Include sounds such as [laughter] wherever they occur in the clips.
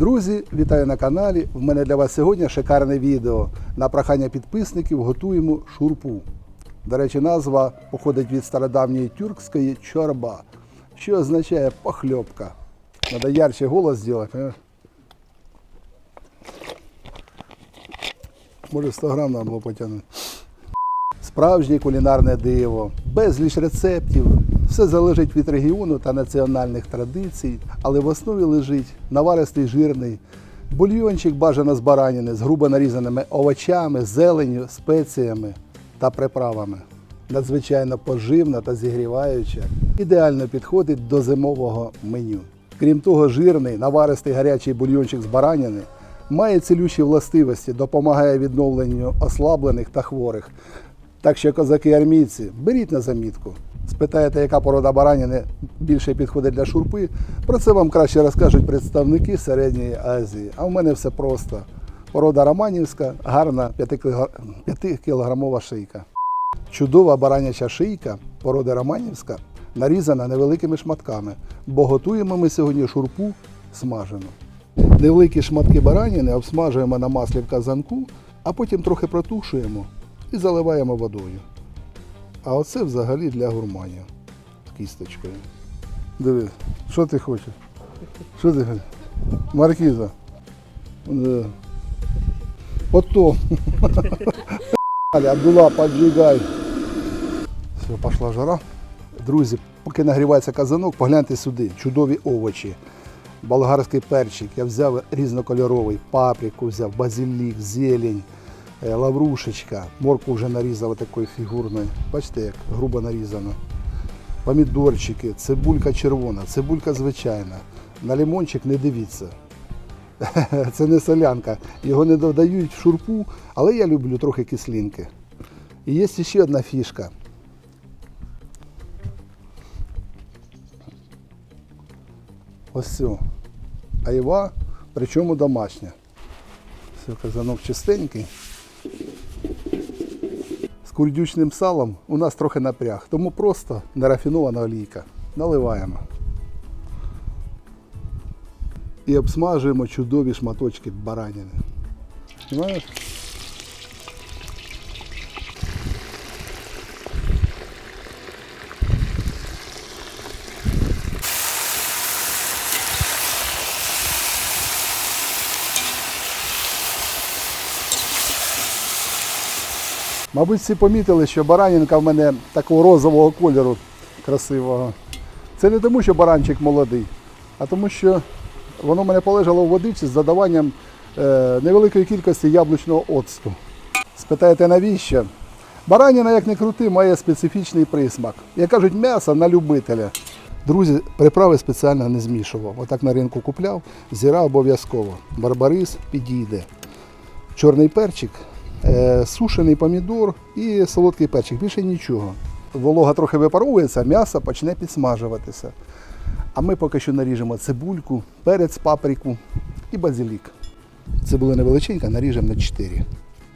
Друзі, вітаю на каналі. В мене для вас сьогодні шикарне відео. На прохання підписників готуємо шурпу. До речі, назва походить від стародавньої тюркської чорба, що означає похльопка. Надо ярче голос зробити. Може 100 грам нам було потягнути. Справжнє кулінарне диво, безліч рецептів. Все залежить від регіону та національних традицій, але в основі лежить наваристий жирний бульйончик бажано з баранини з грубо нарізаними овочами, зеленню, спеціями та приправами. Надзвичайно поживна та зігріваюча, ідеально підходить до зимового меню. Крім того, жирний наваристий гарячий бульйончик з баранини має цілющі властивості, допомагає відновленню ослаблених та хворих. Так що, козаки армійці, беріть на замітку. Спитаєте, яка порода баранини більше підходить для шурпи, про це вам краще розкажуть представники Середньої Азії. А в мене все просто. Порода романівська, гарна 5-кілограмова шийка. Чудова бараняча шийка, порода романівська, нарізана невеликими шматками, бо готуємо ми сьогодні шурпу смажену. Невеликі шматки баранини обсмажуємо на маслі в казанку, а потім трохи протушуємо і заливаємо водою. А оце взагалі для гурманів з кісточкою. Диви, що ти хочеш? Що ти хочеш? Маркіза. Да. Ото. [laughs] Абдула, поджигай. Все, пішла жара. Друзі, поки нагрівається казанок, погляньте сюди. Чудові овочі. Болгарський перчик. Я взяв різнокольоровий, паприку взяв, базилік, зелень, е, лаврушечка. Морку вже нарізав такою фігурною. Бачите, як грубо нарізано. Помідорчики, цибулька червона, цибулька звичайна. На лимончик не дивіться. [laughs] Це не солянка. Його не додають в шурпу, але я люблю трохи кислинки. І є ще одна фішка. Ось все. Айва, причому домашня. Все, казанок чистенький. З курдючним салом у нас трохи напряг, тому просто нерафінована олійка. Наливаємо. І обсмажуємо чудові шматочки баранини. Знаєш? Мабуть, всі помітили, що баранінка в мене такого розового кольору красивого. Це не тому, що баранчик молодий, а тому, що воно в мене полежало в водичці з додаванням е, невеликої кількості яблучного оцту. Спитаєте, навіщо? Бараніна, як не крути, має специфічний присмак. Як кажуть, м'ясо на любителя. Друзі, приправи спеціально не змішував. Отак на ринку купляв, зіра обов'язково. Барбарис підійде. Чорний перчик, сушений помідор і солодкий перчик. Більше нічого. Волога трохи випаровується, м'ясо почне підсмажуватися. А ми поки що наріжемо цибульку, перець, паприку і базилік. Цибуля невеличенька, наріжемо на 4.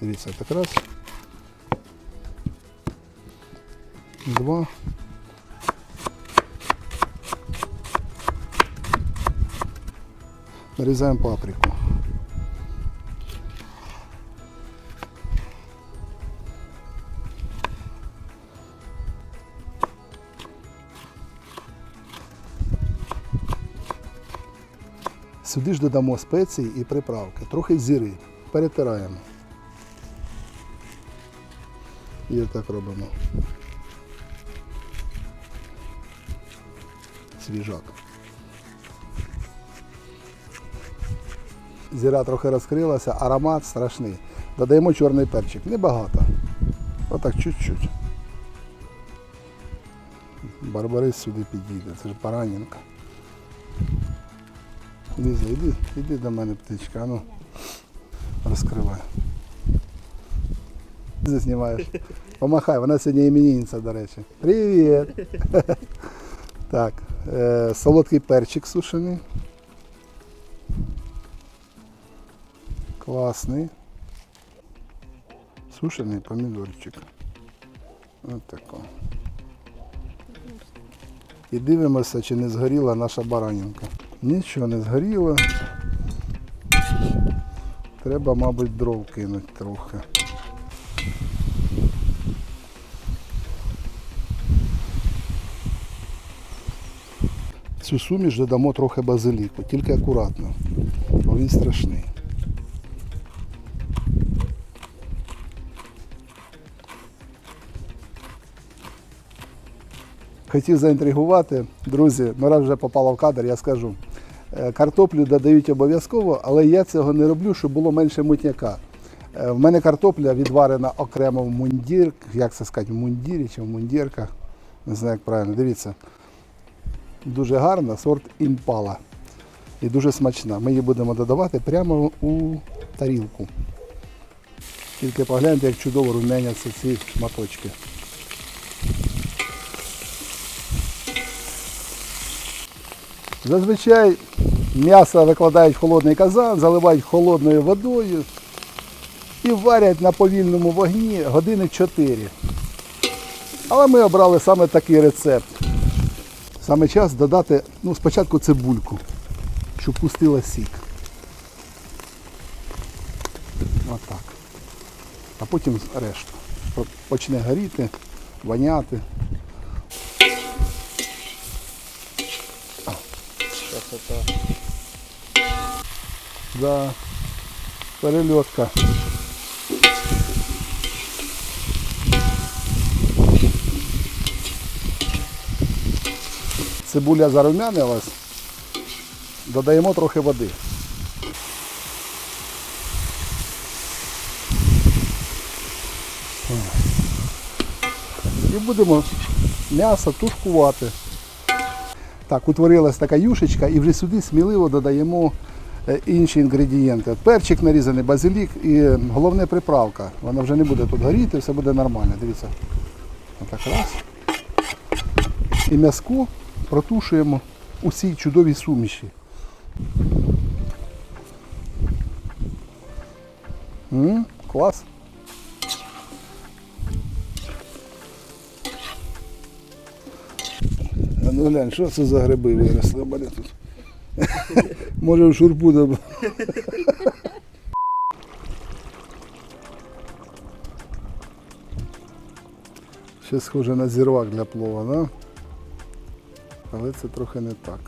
Дивіться, так раз. Два. Нарізаємо паприку. Сюди ж додамо спеції і приправки, трохи зіри, перетираємо. І отак робимо. Свіжак. Зіра трохи розкрилася, аромат страшний. Додаємо чорний перчик. Небагато. Отак чуть-чуть. Барбарис сюди підійде, це ж баранінка. Ліза, іди, іди до мене, птичка, ну розкривай. Ти знімаєш. Помахай, вона сьогодні іменинниця, до речі. Привіт! [laughs] так, е, солодкий перчик сушений. Класний. Сушений помідорчик. Ось тако. І дивимося, чи не згоріла наша баранінка. Нічого не згоріло. Треба, мабуть, дров кинути трохи. Цю суміш додамо трохи базиліку, тільки акуратно, бо він страшний. Хотів заінтригувати, друзі, ну вже попало в кадр, я скажу. Е, Картоплю додають обов'язково, але я цього не роблю, щоб було менше мутняка. Е, В мене картопля відварена окремо в мундір, як це сказати, в мундірі чи в мундірках. Не знаю, як правильно. Дивіться. Дуже гарна, сорт імпала. І дуже смачна. Ми її будемо додавати прямо у тарілку. Тільки погляньте, як чудово румяняться ці шматочки. Зазвичай м'ясо викладають в холодний казан, заливають холодною водою і варять на повільному вогні години 4. Але ми обрали саме такий рецепт. Саме час додати ну, спочатку цибульку, щоб пустила сік. Отак. А потім решту. Почне горіти, воняти. Красота. Да. Перельотка. Цибуля зарумянилась. Додаємо трохи води. І будемо м'ясо тушкувати. Так, утворилась така юшечка і вже сюди сміливо додаємо е, інші інгредієнти. Перчик нарізаний, базилік і е, головне приправка. Вона вже не буде тут горіти, все буде нормально. Дивіться. Отак раз. І м'язку протушуємо у цій чудовій суміші. М, клас. Ну глянь, що це за гриби виросли мене тут? [laughs] Може в шурпу доб... [laughs] Ще схоже на зірвак для плова, да? Але це трохи не так.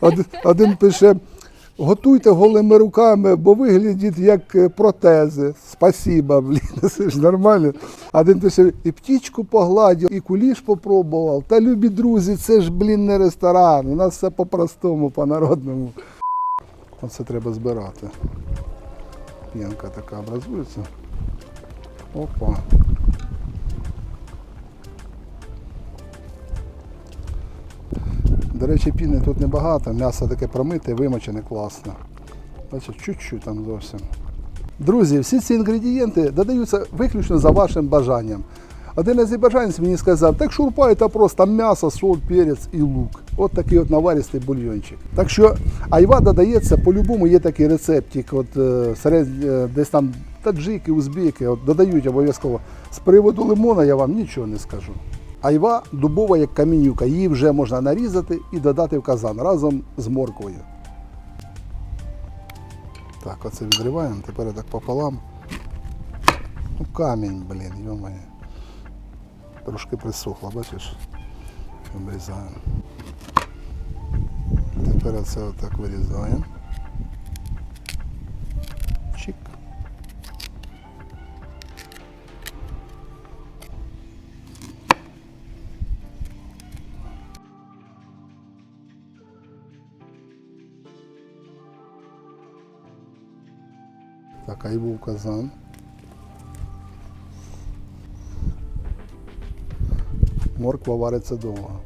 [laughs] Один пише, готуйте голими руками, бо виглядить як е, протези. Спасіба, блін, [laughs] це ж нормально. Один пише, і птічку погладив, і куліш попробував. Та любі друзі, це ж, блін, не ресторан. У нас все по-простому, по-народному. Оце треба збирати. П'янка така образується. Опа. До речі, піни тут небагато, м'ясо таке промите, вимочене класно. Бачите, чуть-чуть там зовсім. Друзі, всі ці інгредієнти додаються виключно за вашим бажанням. Один азербайджанець мені сказав, так шурпа це просто м'ясо, соль, перець і лук. От такий от наваристий бульйончик. Так що айва додається, по-любому є такий рецептик, от, е, серед, е, десь там таджики, узбеки, от, додають обов'язково. З приводу лимона я вам нічого не скажу. Айва дубова, як камінюка, її вже можна нарізати і додати в казан разом з морквою. Так, оце відриваємо, тепер так пополам. Ну камінь, блін, йомає. Трошки присохло, бачиш? Обрізаємо. Тепер оце отак вирізаємо. Так, айву в казан. Морква вариться довго.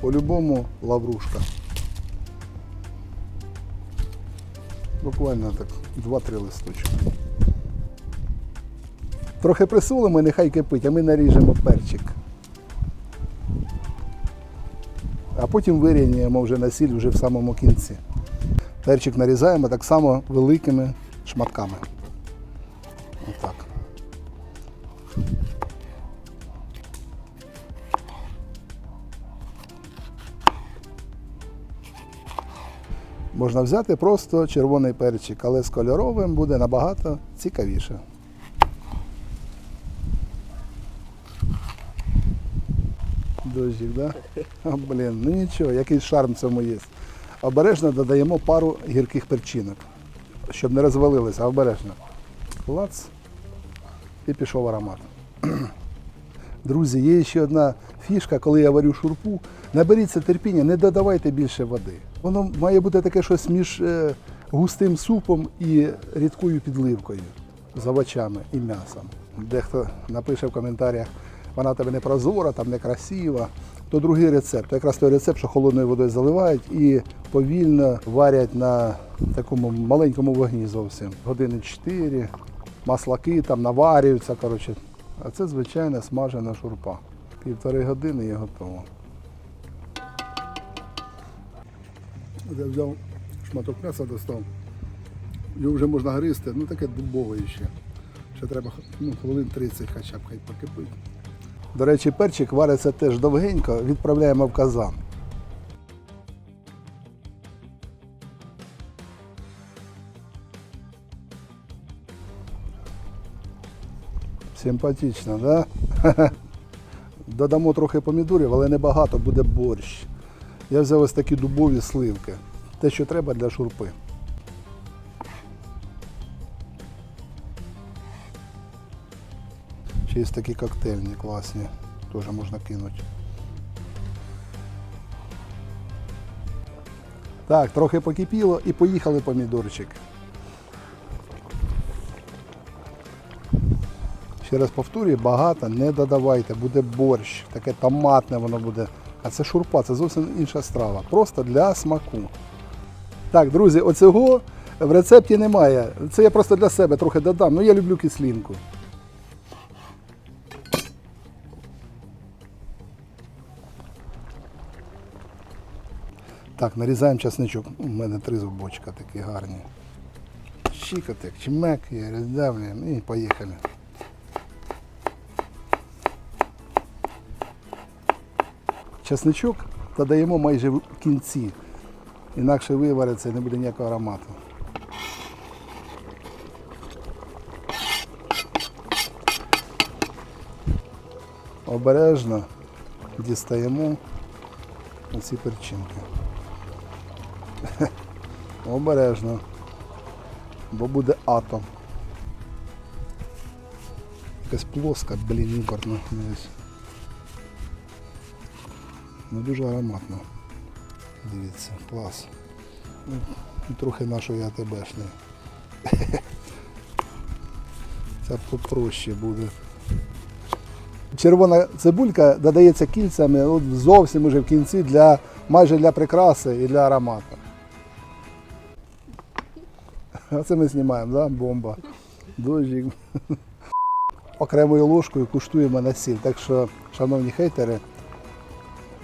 По-любому лаврушка. Буквально так 2-3 листочки. Трохи присолимо, нехай кипить, а ми наріжемо перчик. А потім вирівнюємо вже на сіль вже в самому кінці. Перчик нарізаємо так само великими шматками. Отак. Можна взяти просто червоний перчик, але з кольоровим буде набагато цікавіше. Дощик, да? А, блін, ну нічого, якийсь шарм цьому є. Обережно додаємо пару гірких перчинок, щоб не розвалилися, обережно. Клац. І пішов аромат. [clears throat] Друзі, є ще одна фішка, коли я варю шурпу. Наберіться терпіння, не додавайте більше води. Воно має бути таке щось між е, густим супом і рідкою підливкою з овочами і м'ясом. Дехто напише в коментарях, вона тебе не прозора, там не красива. То другий рецепт. Якраз той рецепт, що холодною водою заливають і повільно варять на такому маленькому вогні зовсім. Години 4, маслаки там наварюються. Коротше. А це звичайна смажена шурпа. Півтори години і готово. Я взяв шматок м'яса достав. Його вже можна гризти, ну таке дубове ще. Ще треба ну, хвилин 30 хоча б хай покипить. До речі, перчик вариться теж довгенько, відправляємо в казан. Симпатично, да? [laughs] Додамо трохи помідорів, але небагато, буде борщ. Я взяв ось такі дубові сливки. Те, що треба для шурпи. Ще є такі коктейльні класні. Теж можна кинути. Так, трохи покипіло і поїхали помідорчик. Ще раз повторюю, багато не додавайте, буде борщ, таке томатне воно буде. А це шурпа, це зовсім інша страва. Просто для смаку. Так, друзі, оцього в рецепті немає. Це я просто для себе трохи додам. Ну я люблю кислинку. Так, нарізаємо часничок. У мене три зубочка такі гарні. Щикотик, чмек, я роздавлюємо і поїхали. Часничок додаємо майже в кінці. Інакше вивариться і не буде ніякого аромату. Обережно дістаємо оці перчинки. [laughs] Обережно, бо буде атом. Якась плоска, блін, імпортна. Ну дуже ароматно. Дивіться, клас. Ну, трохи нашої АТБшної. [laughs] Це попроще буде. Червона цибулька додається кільцями от зовсім уже в кінці для майже для прикраси і для аромату. А це ми знімаємо, да? бомба. Дождик. Окремою ложкою куштуємо на сіль. Так що, шановні хейтери,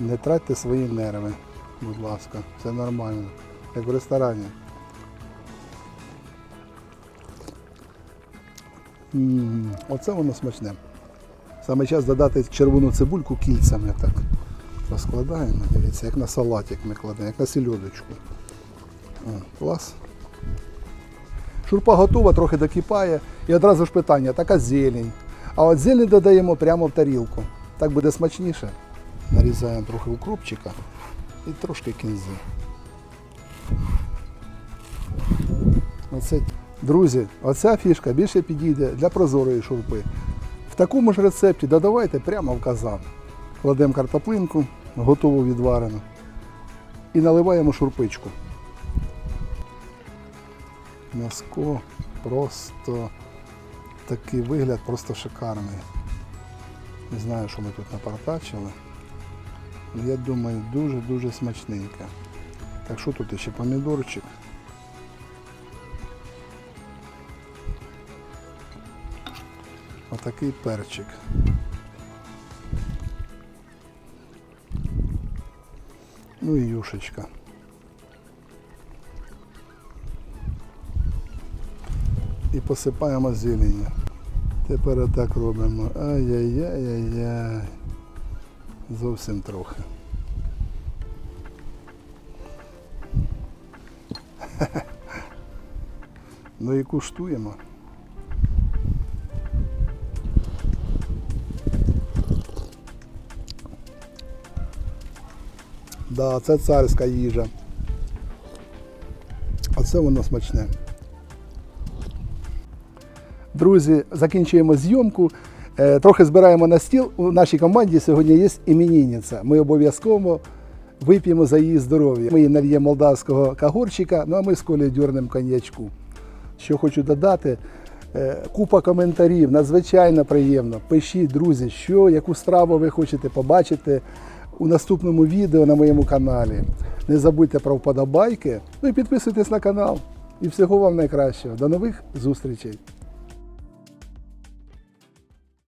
не тратьте свої нерви, будь ласка, це нормально, як в ресторані. м оце воно смачне. Саме час додати червону цибульку кільцями так. Розкладаємо, дивіться, як на салатик ми кладемо, як на сільодочку. Клас. Шурпа готова, трохи докипає. І одразу ж питання, така зелень. А от зелень додаємо прямо в тарілку. Так буде смачніше. Нарізаємо трохи укропчика і трошки кінзи. Оце, друзі, оця фішка більше підійде для прозорої шурпи. В такому ж рецепті додавайте прямо в казан. Кладемо картоплинку, готову відварену. І наливаємо шурпичку. М'яско просто такий вигляд просто шикарний. Не знаю, що ми тут напартачили. Ну, Я думаю, дуже-дуже смачненьке. Так що тут ще помідорчик. Отакий перчик. Ну і юшечка. І посипаємо зеленню. Тепер отак робимо. Ай-яй-яй-яй-яй. Зовсім трохи. [laughs] Ну і куштуємо. Да, це царська їжа. Оце воно смачне. Друзі, закінчуємо зйомку. Е, Трохи збираємо на стіл. У нашій команді сьогодні є іменинниця. Ми обов'язково вип'ємо за її здоров'я. Ми їй нальємо молдавського кагорчика, ну а ми з Колею дюрнем коньячку. Що хочу додати, е, купа коментарів, надзвичайно приємно. Пишіть, друзі, що, яку страву ви хочете побачити у наступному відео на моєму каналі. Не забудьте про вподобайки, ну і підписуйтесь на канал. І всього вам найкращого. До нових зустрічей!